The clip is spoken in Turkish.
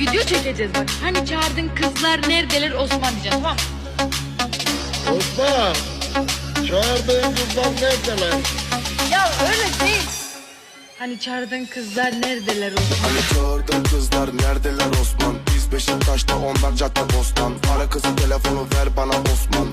Video çekeceğiz bak. Hani çağırdın kızlar neredeler Osman diyeceğiz tamam mı? Osman, çağırdığın kızlar neredeler? Ya öyle değil. Hani çağırdın kızlar neredeler Osman? Hani çağırdın kızlar neredeler Osman? Biz Beşiktaş'ta onlar cadde bostan. Para kızı telefonu ver bana Osman.